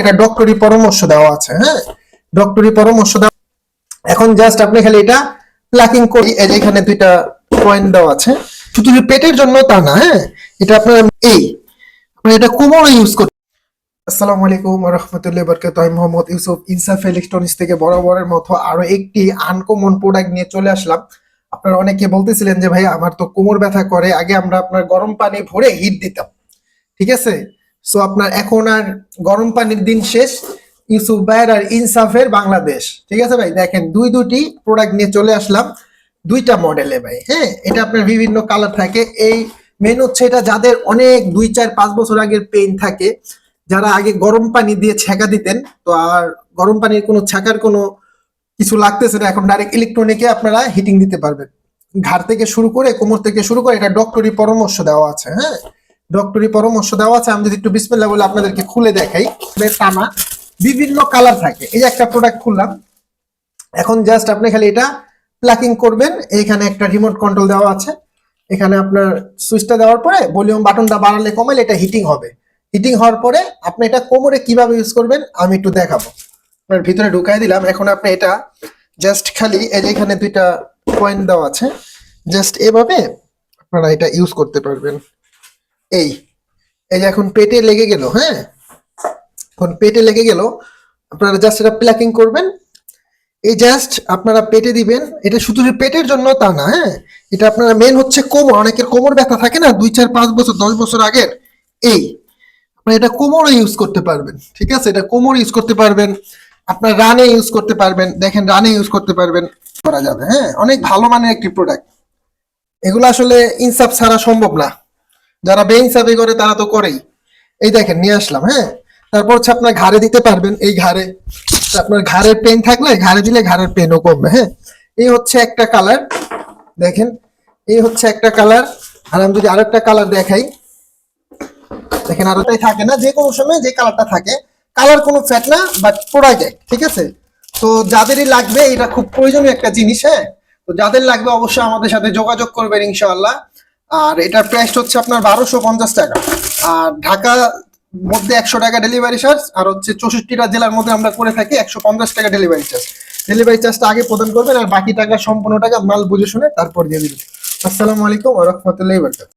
এটা ডক্টরি পরামর্শ দেওয়া আছে হ্যাঁ? ডক্টরি পরামর্শ দেওয়া এখন জাস্ট আপনি খালি এটা প্লাকিং করি এখানে দুইটা পয়েন্ট দেওয়া আছে। শুধু যে পেটের জন্য তা না হ্যাঁ? এটা আপনার এই এটা কোমরে ইউজ আসসালামু আলাইকুম রহমতুল্লাহ বরকাত আমি মোহাম্মদ ইউসুফ ইনসাফ ইলেকট্রনিক্স থেকে বরাবরের মতো আরও একটি আনকমন প্রোডাক্ট নিয়ে চলে আসলাম। আপনারা অনেকে বলতেছিলেন যে ভাই, আমার তো কোমর ব্যথা করে, আগে আমরা আপনার গরম পানি ভরে হিট দিতাম। ঠিক আছে? সো আপনার এখন আর গরম পানির দিন শেষ। ইউসুফ ভাইয়ের আর ইনসাফের বাংলাদেশ। ঠিক আছে ভাই? দেখেন, দুই দুটি প্রোডাক্ট নিয়ে চলে আসলাম। দুইটা মডেলে ভাই হ্যাঁ? এটা আপনার বিভিন্ন কালার থাকে। এই মেন হচ্ছে এটা যাদের অনেক দুই, চার, পাঁচ বছর আগের পেইন থাকে। যারা আগে গরম পানি দিয়ে ছেঁকা দিতেন, তো আর গরম পানির কোনো ছাকার কোনো কিছু লাগতেছে না। এখন ডাইরেক্ট ইলেকট্রনিকে আপনারা হিটিং দিতে পারবেন। ঘাড় থেকে শুরু করে কোমর থেকে শুরু করে এটা ডক্টরি পরামর্শ দেওয়া আছে হ্যাঁ? ডক্টরি পরামর্শ দেওয়া আছে, আমি যদি একটু বিসমিল্লাহ বলে, আপনাদেরকে খুলে দেখাই। টানা বিভিন্ন কালার থাকে। এই যে একটা প্রোডাক্ট খুললাম, এখন জাস্ট আপনি খালি এটা প্লাকিং করবেন। এইখানে একটা রিমোট কন্ট্রোল দেওয়া আছে। এখানে আপনার সুইচটা দেওয়ার পরে ভলিউম বাটনটা বাড়ালে কমালে এটা হিটিং হবে। হিটিং হওয়ার পরে আপনি এটা কোমরে কীভাবে ইউজ করবেন, আমি একটু দেখাবো। আপনার ভিতরে ঢুকাই দিলাম। এখন আপনি এটা জাস্ট খালি এই যে এখানে দুইটা পয়েন্ট দেওয়া আছে জাস্ট এভাবে আপনারা এটা ইউজ করতে পারবেন। এই এই যে এখন পেটে লেগে গেল হ্যাঁ? এখন পেটে লেগে গেল, আপনারা জাস্ট এটা প্ল্যাকিং করবেন। এই জাস্ট আপনারা পেটে দিবেন, এটা শুধু পেটের জন্য তা না হ্যাঁ? এটা আপনারা মেন হচ্ছে কোমর, অনেকের কোমর ব্যথা থাকে না, দুই চার পাঁচ বছর, দশ বছর আগের, এই, আপনারা এটা কোমরে ইউজ করতে পারবেন, ঠিক আছে? এটা কোমর ইউজ করতে পারবেন, আপনার রানে ইউজ করতে পারবেন, দেখেন রানে ইউজ করতে পারবেন, করা যাবে হ্যাঁ? অনেক ভালো মানের একটি প্রোডাক্ট এগুলো আসলে ইনসাফ ছাড়া সম্ভব না। যারা বেইনসাফি করে, তারা তো করেই। এই দেখেন, নিয়ে আসলাম হ্যাঁ? তারপর হচ্ছে আপনার ঘাড়ে দিতে পারবেন এই ঘাড়ে। আপনার ঘাড়ের পেন থাকলে, ঘাড়ে দিলে ঘাড়ের পেনও কমবে হ্যাঁ? এই হচ্ছে একটা কালার, দেখেন। এই হচ্ছে একটা কালার, আর আমি যদি আরেকটা কালার দেখাই। দেখেন আরোটাই থাকে না যে কোনো সময় যে কালারটা থাকে। কালার কোনো ফ্যাট না, বাট প্রোডাক্ট এক ঠিক আছে? তো যাদেরই লাগবে, এটা খুব প্রয়োজনীয় একটা জিনিস হ্যাঁ? তো যাদের লাগবে, অবশ্যই আমাদের সাথে যোগাযোগ করবেন, ইনশাআল্লাহ। আর এটার প্রাইস হচ্ছে আপনার বারোশো পঞ্চাশ টাকা। আর ঢাকা মধ্যে একশো টাকা ডেলিভারি চার্জ আর হচ্ছে চৌষট্টিটা জেলার মধ্যে আমরা করে থাকি একশো পঞ্চাশ টাকা ডেলিভারি চার্জ ডেলিভারি চার্জটা আগে প্রদান করবেন আর বাকি টাকা সম্পূর্ণ টাকা মাল বুঝে শুনে তারপর দিয়ে দেবেন। আসসালামু আলাইকুম রহমতুল্লাহ বরকাত